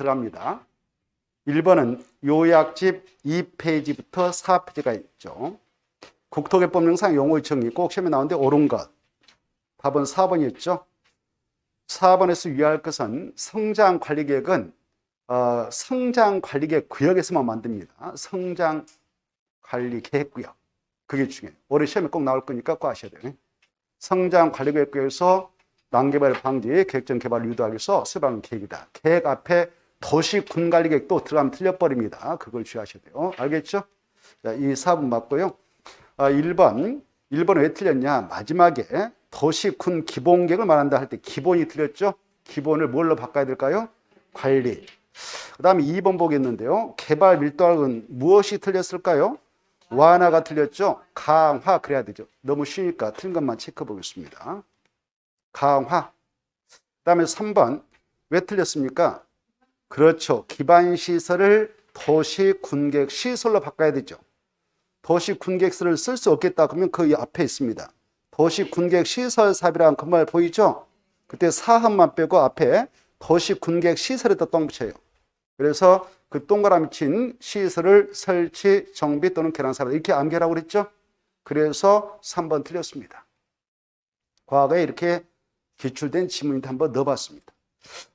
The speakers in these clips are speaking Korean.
들어갑니다. 1번은 요약집 2페이지부터 4페이지가 있죠. 국토개법령상 용어 정의 꼭 시험에 나오는데 옳은 것. 답은 4번이었죠. 4번에서 유의할 것은 성장 관리 계획은 어, 성장 관리 계획 구역에서만 만듭니다. 성장 관리 계획 구역. 그게 중요해요. 올해 시험에 꼭 나올 거니까 꼭 아셔야 돼요. 성장 관리 계획 구역에서 난개발 방지, 계획적 개발을 유도하기 위해서 수반 계획이다. 계획 앞에 도시 군 관리 계획도 들어가면 틀려버립니다. 그걸 주의하셔야 돼요. 알겠죠? 자, 이 4번 맞고요. 아, 1번. 1번 왜 틀렸냐? 마지막에 도시 군 기본 계획을 말한다 할 때 기본이 틀렸죠? 기본을 뭘로 바꿔야 될까요? 관리. 그 다음에 2번 보겠는데요. 개발 밀도학은 무엇이 틀렸을까요? 완화가 틀렸죠? 강화 그래야 되죠. 너무 쉬니까 틀린 것만 체크해 보겠습니다. 강화. 그 다음에 3번 왜 틀렸습니까? 그렇죠. 기반 시설을 도시 군객 시설로 바꿔야 되죠. 도시 군객시설을 쓸 수 없겠다 그러면 그 앞에 있습니다. 도시 군객 시설 사업이라는 그말 보이죠? 그때 사함만 빼고 앞에 도시 군객 시설에다 똥 붙여요. 그래서 그 동그라미 친 시설을 설치, 정비 또는 개량 사업 이렇게 암기하라고 그랬죠? 그래서 3번 틀렸습니다. 과거에 이렇게 기출된 지문인데 한번 넣어봤습니다.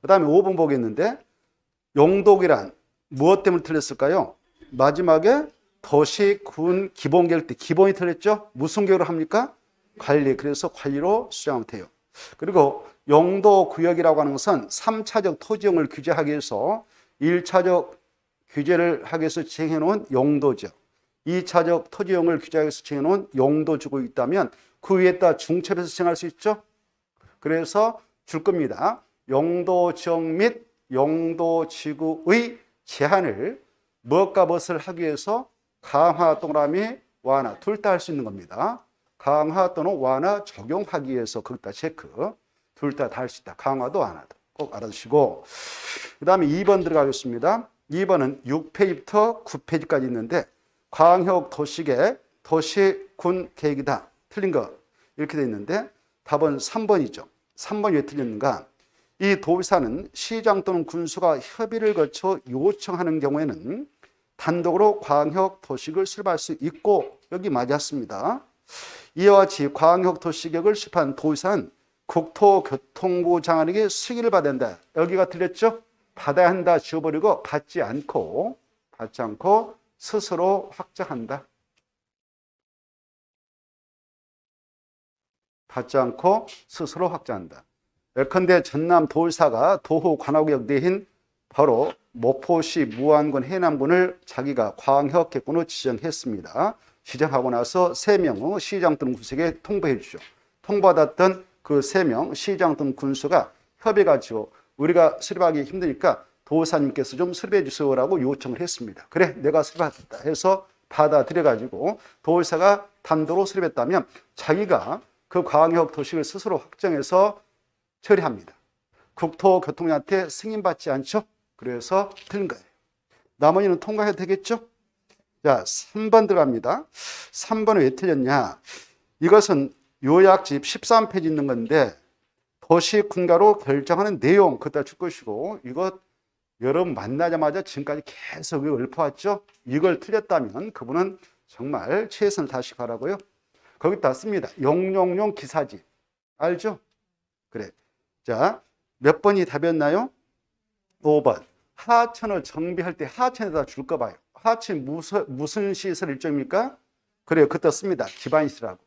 그 다음에 5번 보겠는데 용도기란 무엇 때문에 틀렸을까요? 마지막에 도시 군 기본 계획 때 기본이 틀렸죠? 무슨 계획을 합니까? 관리. 그래서 관리로 수정하면 돼요. 그리고 용도 구역이라고 하는 것은 3차적 토지용을 규제하기 위해서 1차적 규제를 하기 위해서 지정해 놓은 용도죠. 2차적 토지용을 규제하기 위해서 지정해 놓은 용도주고 있다면 그 위에다 중첩해서 지정할 수 있죠? 그래서 줄 겁니다. 용도 지역 및 용도 지구의 제한을 무엇과 무엇을 하기 위해서 강화 동그라미 완화 둘 다 할 수 있는 겁니다. 강화 또는 완화 적용하기 위해서 거기다 체크 둘 다 다 할 수 있다. 강화도 완화도 꼭 알아두시고 그 다음에 2번 들어가겠습니다. 2번은 6페이지부터 9페이지까지 있는데 광역 도시계 도시 군 계획이다. 틀린 거 이렇게 돼 있는데 답은 3번이죠. 3번이 왜 틀렸는가? 이 도지사는 시장 또는 군수가 협의를 거쳐 요청하는 경우에는 단독으로 광역 도시계획을 수립할 수 있고 여기 맞았습니다. 이와 같이 광역 도시계획을 수립한 도지사는 국토교통부 장관에게 승인을 받아야 한다. 여기가 틀렸죠? 받아야 한다 지워버리고 받지 않고 받지 않고 스스로 확정한다. 받지 않고 스스로 확정한다. 예컨대 전남 도지사가 도호 관할구역 내인 바로 목포시 무안군 해남군을 자기가 광역계권으로 지정했습니다. 지정하고 나서 세 명의 시장 또는 군수에게 통보해 주죠. 통보받았던 그세명 시장 또는 군수가 협의가지고 우리가 수립하기 힘드니까 도사님께서 좀 수립해 주세요라고 요청을 했습니다. 그래, 내가 수립하겠다 해서 받아들여가지고 도지사가 단독으로 수립했다면 자기가 그 광역 도시를 스스로 확정해서 처리합니다. 국토교통부한테 승인받지 않죠? 그래서 틀린 거예요. 나머지는 통과해도 되겠죠? 자, 3번 들어갑니다. 3번은 왜 틀렸냐? 이것은 요약집 13페이지 있는 건데 도시 군가로 결정하는 내용 그다 줄 것이고 이것 여러분 만나자마자 지금까지 계속 읊어왔죠? 이걸 틀렸다면 그분은 정말 최선을 다시 바라고요. 거기다 씁니다. 용용용 기사집. 알죠? 그래. 자, 몇 번이 답이었나요? 5번. 하천을 정비할 때 하천에다 줄거 봐요. 하천 무슨, 무슨 시설 일종입니까? 그래요. 그때 씁니다. 기반시라고.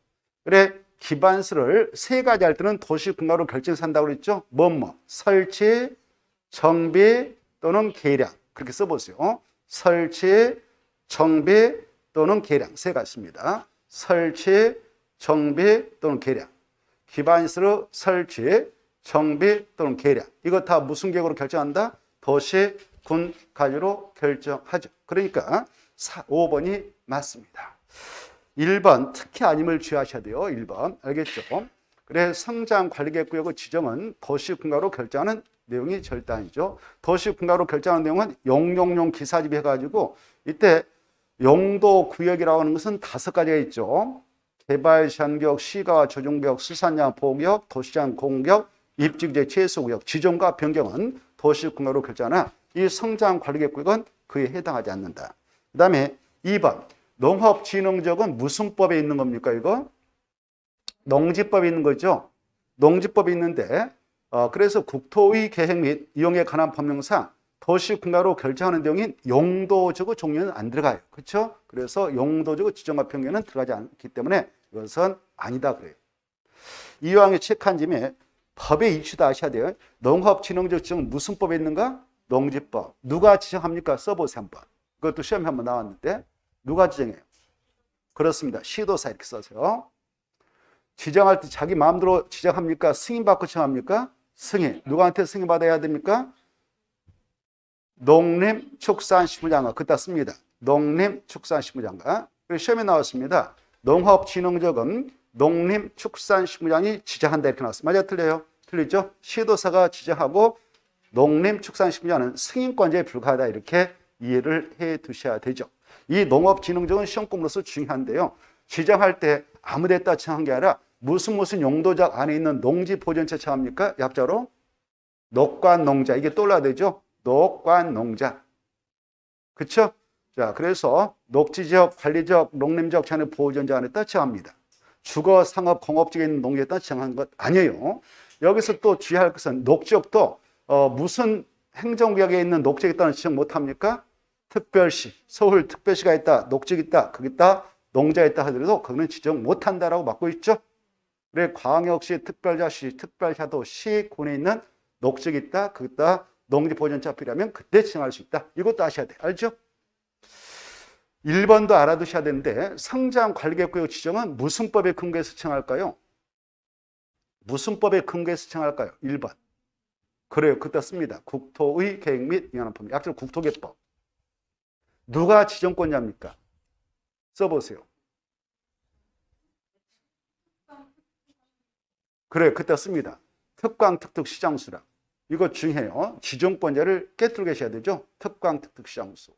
그래. 기반시를 세 가지 할 때는 도시 분가로 결정해서 한다고 그랬죠? 뭐, 뭐. 설치, 정비 또는 계량. 그렇게 써보세요. 어? 설치, 정비 또는 계량. 세 가지입니다. 설치, 정비 또는 계량. 기반시설 설치, 정비 또는 계량. 이거 다 무슨 계획으로 결정한다? 도시, 군, 관리로 결정하죠. 그러니까 5번이 맞습니다. 1번 특히 아님을 주의하셔야 돼요. 1번. 알겠죠? 그래 성장 관리계획 구역의 지정은 도시 분가로 결정하는 내용이 절단이죠. 도시 분가로 결정하는 내용은 용용용 기사집 해가지고 이때 용도 구역이라고 하는 것은 다섯 가지가 있죠. 개발 제한구역, 시가 조정구역, 수산양 보호구역, 도시장 공구역, 입지구제 최소구역, 지정과 변경은 도시 분가로 결정하나 이 성장 관리 계획은 그에 해당하지 않는다. 그 다음에 2번. 농업진흥적은 무슨 법에 있는 겁니까, 이거? 농지법에 있는 거죠. 농지법이 있는데, 어, 그래서 국토의 계획 및 이용에 관한 법령상 도시 국가로 결정하는 내용인 용도적의 종류는 안 들어가요. 그렇죠? 그래서 용도적의 지정과 편견은 들어가지 않기 때문에 이것은 아니다 그래요. 이왕에 체크한 짐에 법의 이슈도 아셔야 돼요. 농업진흥적 지정은 무슨 법에 있는가? 농지법. 누가 지정합니까? 써보세요 한번. 그것도 시험에 한번 나왔는데 누가 지정해요? 그렇습니다. 시도사 이렇게 써세요. 지정할 때 자기 마음대로 지정합니까? 승인 받고 지정합니까? 승인. 누구한테 승인 받아야 됩니까? 농림축산식물장관 그따 씁니다. 농림축산식물장관. 그리고 시험에 나왔습니다. 농업진흥적은 농림축산식물장이 지정한다 이렇게 나왔어요. 맞아 틀려요? 틀리죠? 시도사가 지정하고 농림축산식물장은 승인권자에 불과하다 이렇게 이해를 해 두셔야 되죠. 이 농업진흥적은 시험공으로서 중요한데요. 지정할 때 아무 데다 지정한 게 아니라 무슨 무슨 용도적 안에 있는 농지 보전체 처합니까? 약자로 녹관 농자 이게 떠올라야 되죠. 녹관 농자. 그쵸? 자, 그래서 녹지적, 관리적, 농림적 자는 보존자 안에 따치합니다. 주거, 상업, 공업지에 있는 농지에 따치한 것 아니에요. 여기서 또 주의할 것은 녹지역도 어, 무슨 행정구역에 있는 녹지에 있다는 지적 못합니까? 특별시, 서울 특별시가 있다, 녹지가 있다, 거기 있다, 농자 있다 하더라도 그거는 지정 못한다라고 막고 있죠. 그래 광역시, 특별자시, 특별시도 시 군에 있는 녹지가 있다, 거기 있다, 농지보전차 필요하면 그때 지정할 수 있다. 이것도 아셔야 돼. 알죠? 1번도 알아두셔야 되는데 성장 관리계획구역 지정은 무슨 법에 근거해서 지정할까요? 무슨 법에 근거해서 지정할까요? 1번. 그래요. 그때 씁니다. 국토의 계획 및 이완법. 약자로 국토계법. 누가 지정권자입니까? 써보세요. 그래요. 그때 씁니다. 특광, 특특, 시장수라. 이거 중요해요. 지정권자를 깨뜨리고 계셔야 되죠. 특광, 특특, 시장수.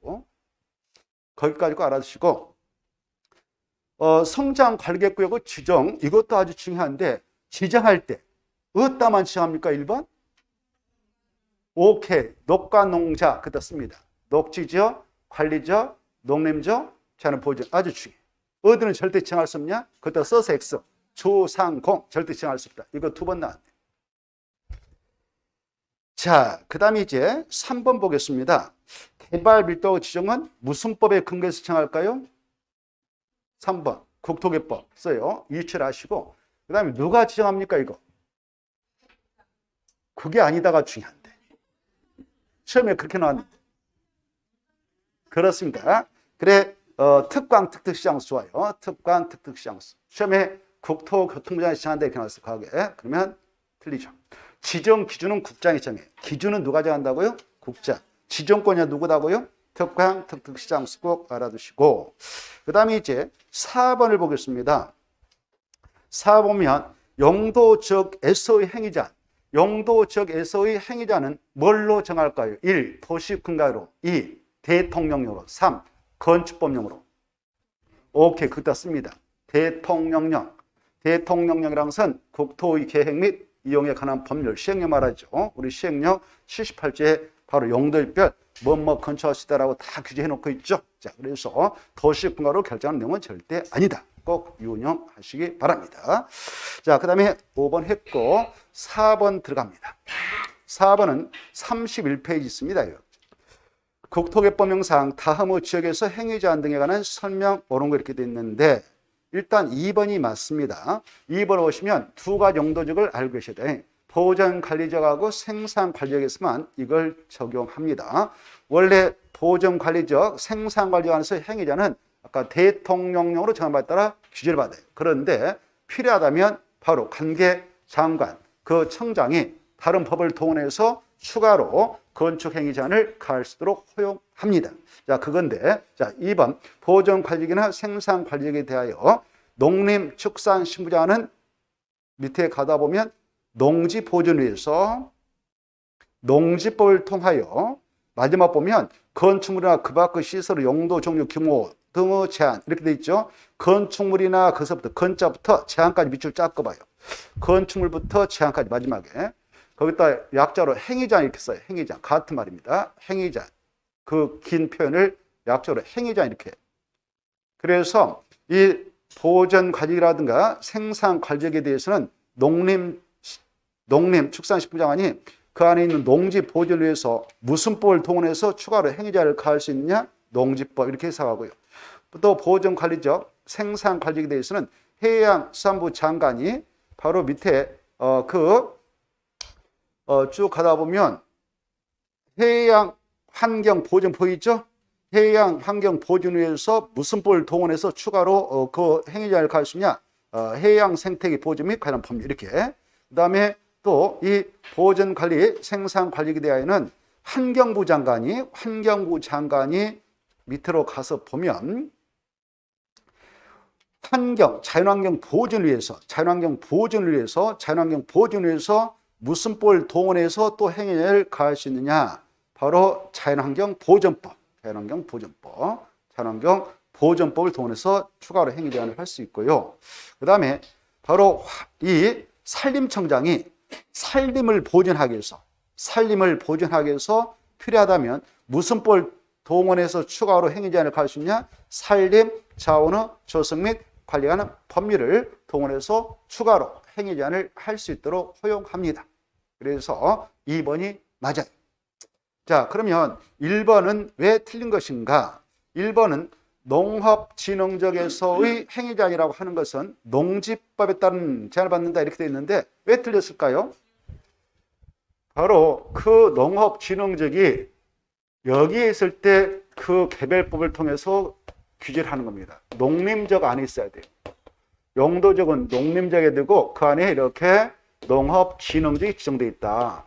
거기까지 꼭 알아두시고 어, 성장 관계구역의 지정 이것도 아주 중요한데 지정할 때 어디다만 지정합니까? 1번? 오케이. 녹과 농자 그다 씁니다. 녹지지역, 관리지역, 농림지역, 자는 보존 아주 중요해. 어디는 절대 지정할 수 없냐? 그다 써서 X. 조상공 절대 지정할 수 없다. 이거 두 번 나왔네. 자, 그 다음에 이제 3번 보겠습니다. 개발 밀도 지정은 무슨 법에 근거해서 정할까요? 3번 국토개법 써요. 유치를 하시고 그 다음에 누가 지정합니까 이거? 그게 아니다가 중요한데 시험에 그렇게 나왔는데 그렇습니다. 그래 어, 특광 특특시장수 좋아요. 특광 특특시장수 시험에 국토교통부장이 지정한다 이렇게 나왔어요. 과거에 그러면 틀리죠. 지정 기준은 국장이 정해. 기준은 누가 정한다고요? 국장. 지정권이 누구다고요? 특강, 특특시장 수 꼭 알아두시고 그 다음에 이제 4번을 보겠습니다. 4 보면 용도적에서의 행위자 용도적에서의 행위자는 뭘로 정할까요? 1. 도시군가로 2. 대통령령으로 3. 건축법령으로 오케이 그다 씁니다. 대통령령 대통령령이라는 것은 국토의 계획 및 이용에 관한 법률 시행령 말하죠. 우리 시행령 78조에 바로 용도별 뭐뭐 건축하시다라고 다 규제해 놓고 있죠. 자, 그래서 도시 분가로 결정하는 내용은 절대 아니다. 꼭 유념하시기 바랍니다. 자, 그 다음에 5번 했고 4번 들어갑니다. 4번은 31페이지 있습니다. 국토개법령상 다음의 지역에서 행위제한 등에 관한 설명 옳은 거 이렇게 돼 있는데 일단 2번이 맞습니다. 2번 보시면 두 가지 용도적을 알고 계셔야 돼. 보전 관리적하고 생산 관리적에서만 이걸 적용합니다. 원래 보전 관리적, 생산 관리적 안에서 행위자는 아까 대통령령으로 정한 바에 따라 규제를 받아요. 그런데 필요하다면 바로 관계 장관, 그 청장이 다른 법을 동원해서 추가로 건축 행위 제한을 가할 수 있도록 허용합니다. 자, 그건데 자, 2번 보전 관리기나 생산 관리에 대하여 농림 축산 신부자는 밑에 가다 보면 농지 보존을 위해서 농지법을 통하여 마지막 보면 건축물이나 그 밖의 시설의 용도, 종류, 규모 등의 제한 이렇게 돼 있죠. 건축물이나 그서부터 건자부터 제한까지 밑줄 쫙 꺼봐요. 건축물부터 제한까지 마지막에 거기다 약자로 행위자 이렇게 써요. 행위자. 같은 말입니다. 행위자. 그긴 표현을 약자로 행위자 이렇게. 그래서 이 보전 관리라든가 생산 관리에 대해서는 농림 농림 축산식품 장관이 그 안에 있는 농지 보존을 위해서 무슨 법을 동원해서 추가로 행위자를 가할 수 있느냐? 농지법 이렇게 해석하고요. 또 보존 관리적 생산 관리에 대해서는 해양수산부 장관이 바로 밑에 어, 그, 어, 쭉 가다 보면 해양 환경 보존 보이죠? 해양 환경 보존을 위해서 무슨 법을 동원해서 추가로 어, 그 행위자를 가할 수 있냐? 어, 해양 생태계 보존 및 관련 법률 이렇게. 그 다음에 또 이 보존 관리 생산 관리에 대하여는 환경부 장관이 환경부 장관이 밑으로 가서 보면 환경, 자연환경 보존을 위해서, 자연환경 보존을 위해서, 자연환경 보존을 위해서 무슨 법을 동원해서 또 행위를 가할 수 있느냐? 바로 자연환경 보존법, 자연환경 보존법, 자연환경 보존법을 동원해서 추가로 행위 제한을 할 수 있고요. 그 다음에 바로 이 산림청장이 산림을 보존하기 위해서, 산림을 보존하기 위해서 필요하다면 무슨 법을 동원해서 추가로 행위 제한을 가할 수 있냐? 산림 자원의 조성 및 관리하는 법률을 동원해서 추가로 행위 제한을 할 수 있도록 허용합니다. 그래서 2번이 맞아요. 자, 그러면 1번은 왜 틀린 것인가? 1번은 농업진흥적에서의 행위 제한이라고 하는 것은 농지법에 따른 제한을 받는다 이렇게 되어 있는데 왜 틀렸을까요? 바로 그 농업진흥적이 여기에 있을 때 그 개별법을 통해서 규제를 하는 겁니다. 농림적 안에 있어야 돼요. 용도적은 농림적에 되고 그 안에 이렇게 농업진흥적이 지정되어 있다.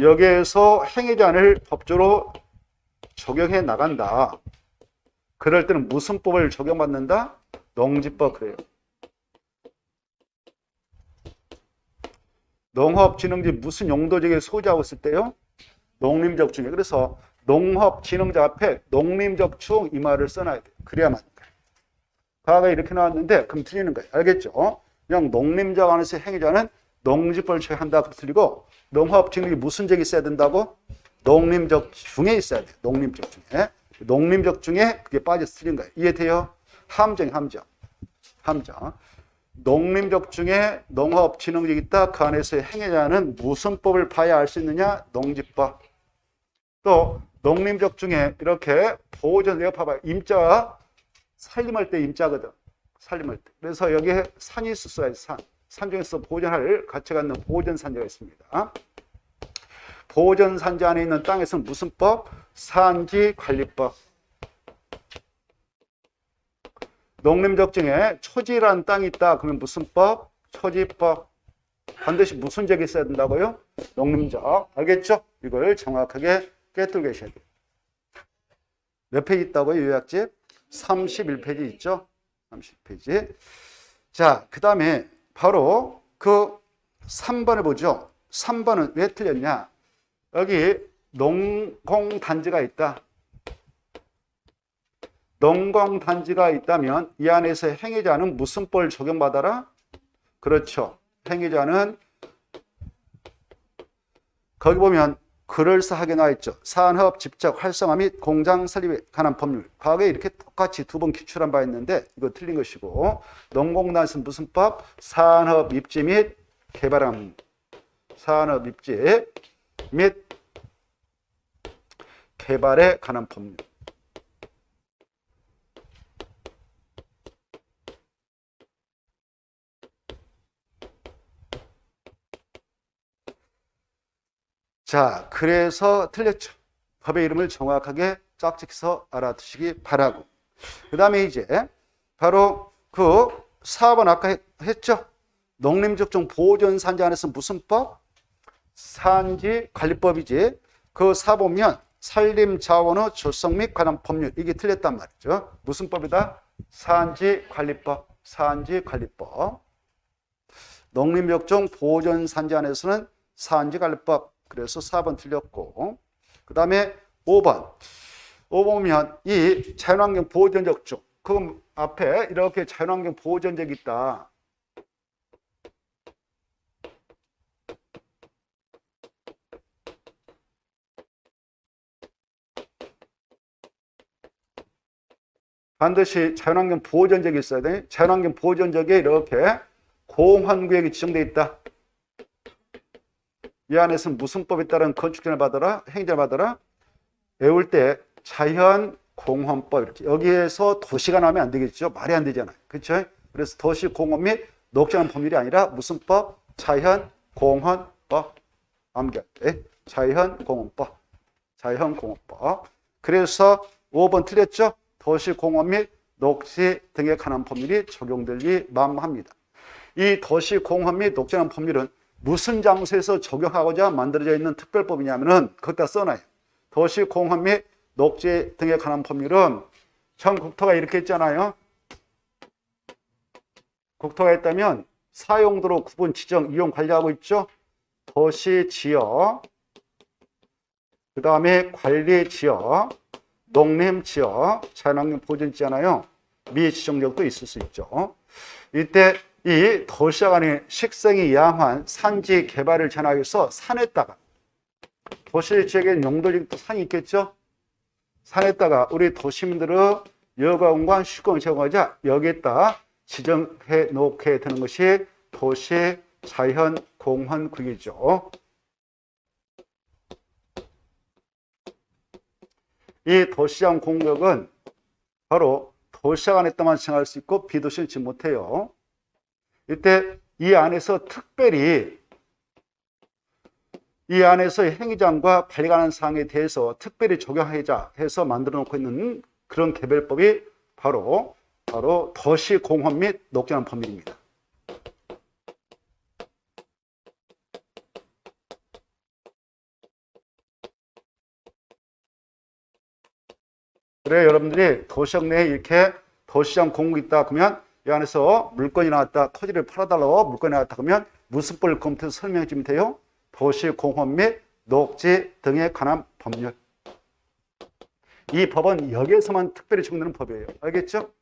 여기에서 행위자를 법조로 적용해 나간다. 그럴 때는 무슨 법을 적용받는다? 농지법 그래요. 농업진흥지 무슨 용도적에 소지하고 있을 때요? 농림적 중에. 그래서 농업진흥자 앞에 농림적 충 이 말을 써놔야 돼요. 그래야만. 과거에 이렇게 나왔는데 그럼 틀리는 거예요. 알겠죠? 그냥 농림적 안에서 행위자는 농지법을 처리한다. 그 틀리고 농업진흥이 무슨 적이 있어야 된다고? 농림적 중에 있어야 돼요. 농림적 중에. 농림적 중에 그게 빠져서 틀린 거예요. 이해돼요? 함정, 함정. 함정. 농림적 중에 농업 진흥적이 있다. 그 안에서 행위자는 무슨 법을 봐야 알 수 있느냐? 농지법. 또 농림적 중에 이렇게 보존 내가 봐봐요. 임자 살림할 때 임자거든. 살림할 때. 그래서 여기에 산이 있었어야 산. 산 중에서 보존할 가치가 있는 보존산지가 있습니다. 보존산지 안에 있는 땅에서는 무슨 법? 산지 관리법. 농림적 중에 초지라는 땅이 있다. 그러면 무슨 법? 초지법. 반드시 무슨 적이 있어야 된다고요? 농림적. 알겠죠? 이걸 정확하게 깨뜨려 계셔야 돼요. 몇 페이지 있다고요? 요약집? 31페이지 있죠? 30페이지. 자, 그 다음에 바로 그 3번을 보죠. 3번은 왜 틀렸냐? 여기 농공단지가 있다. 농공단지가 있다면 이 안에서 행위자는 무슨 법 적용받아라? 그렇죠. 행위자는 거기 보면 그럴싸하게 나와 있죠. 산업 집적 활성화 및 공장 설립에 관한 법률. 과거에 이렇게 똑같이 두 번 기출한 바 있는데 이거 틀린 것이고 농공단에서는 무슨 법? 산업 입지 및 개발함. 산업 입지 및 개발에 관한 법률. 자, 그래서 틀렸죠. 법의 이름을 정확하게 짝짓해서 알아두시기 바라고. 그 다음에 이제 바로 그 4번 아까 했, 했죠. 농림적종 보존 산지 안에서 무슨 법? 산지 관리법이지. 그 4보면 산림 자원의 조성 및 관한 법률 이게 틀렸단 말이죠. 무슨 법이다? 산지 관리법, 산지 관리법. 농림적종 보존 산지 안에서는 산지 관리법 그래서 4번 틀렸고. 그 다음에 5번. 5번 보면 이 자연환경 보호전적 쪽. 그 앞에 이렇게 자연환경 보호전적이 있다. 반드시 자연환경 보호전적이 있어야 돼. 자연환경 보호전적에 이렇게 고환구역이 지정되어 있다. 이 안에서는 무슨 법에 따른 건축권을 받아라, 행정을 받아라. 외울 때 자연 공헌법 이렇게 여기에서 도시가 나오면 안 되겠죠. 말이 안 되잖아요. 그렇죠? 그래서 도시 공헌 및 녹지하는 법률이 아니라 무슨 법? 자연 공헌법 암기할 때 자연 공헌법 자연 공헌법 그래서 5번 틀렸죠? 도시 공헌 및 녹지 등에 관한 법률이 적용되기 만무합니다. 이 도시 공헌 및 녹지하는 법률은 무슨 장소에서 적용하고자 만들어져 있는 특별법이냐면은 거기다 써놔요. 도시 공헌 및 녹지 등에 관한 법률은 현 국토가 이렇게 있잖아요. 국토가 있다면 사용도로 구분 지정 이용 관리하고 있죠. 도시 지역, 그 다음에 관리 지역, 농림 지역, 자연환경 보전 있잖아요. 미지정력도 있을 수 있죠. 이때 이 도시와 간의 식생이 양한 산지 개발을 전하기 위해서 산에다가 도시 지역에 용도적인 또 산이 있겠죠. 산에다가 우리 도시민들의 여가공간 휴식을 제공하자 여기에다 지정해 놓게 되는 것이 도시 자연 공헌 구역이죠. 이 도시장 공격은 바로 도시장 안에다만 지정할 수 있고 비도시는 지금 못해요. 이때 이 안에서 특별히 이 안에서 행위장과 관리가는 사항에 대해서 특별히 적용하자 해서 만들어 놓고 있는 그런 개별법이 바로 바로 도시 공헌 및 녹지하는 법률입니다. 그래 여러분들이 도시역 내에 이렇게 도시장 공구 있다 그러면 이 안에서 물건이 나왔다 토지를 팔아달라고 물건이 나왔다 그러면 무슨 법을 검토해서 설명해 주면 돼요? 도시 공헌 및 녹지 등에 관한 법률. 이 법은 여기에서만 특별히 적용되는 법이에요. 알겠죠?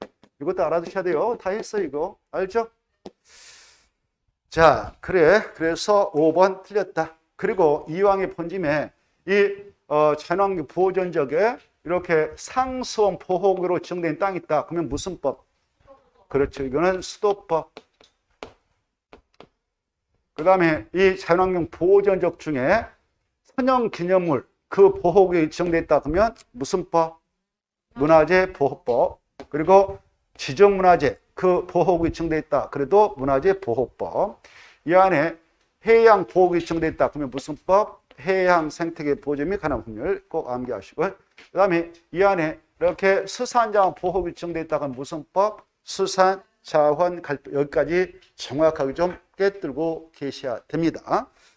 이것도 알아두셔야 돼요. 다 했어 이거. 알죠? 자, 그래. 그래서 5번 틀렸다. 그리고 이왕의 본짐에 이 어, 자연환경 보호 전적에 이렇게 상수원 보호구로 지정된 땅이 있다. 그러면 무슨 법? 그렇죠. 이거는 수도법. 그 다음에 이 자연환경 보호전적 중에 선형 기념물 그 보호구역이 지정돼 있다 그러면 무슨 법? 문화재 보호법. 그리고 지정문화재 그 보호구역이 지정돼 있다. 그래도 문화재 보호법. 이 안에 해양 보호구역이 지정돼 있다. 그러면 무슨 법? 해양 생태계 보존 및 관한 법률 꼭 암기하시고 그 다음에 이 안에 이렇게 수산자원 보호구역이 지정돼 있다. 그러면 무슨 법? 수산 자원 갈 여기까지 정확하게 좀 꿰뚫고 계셔야 됩니다.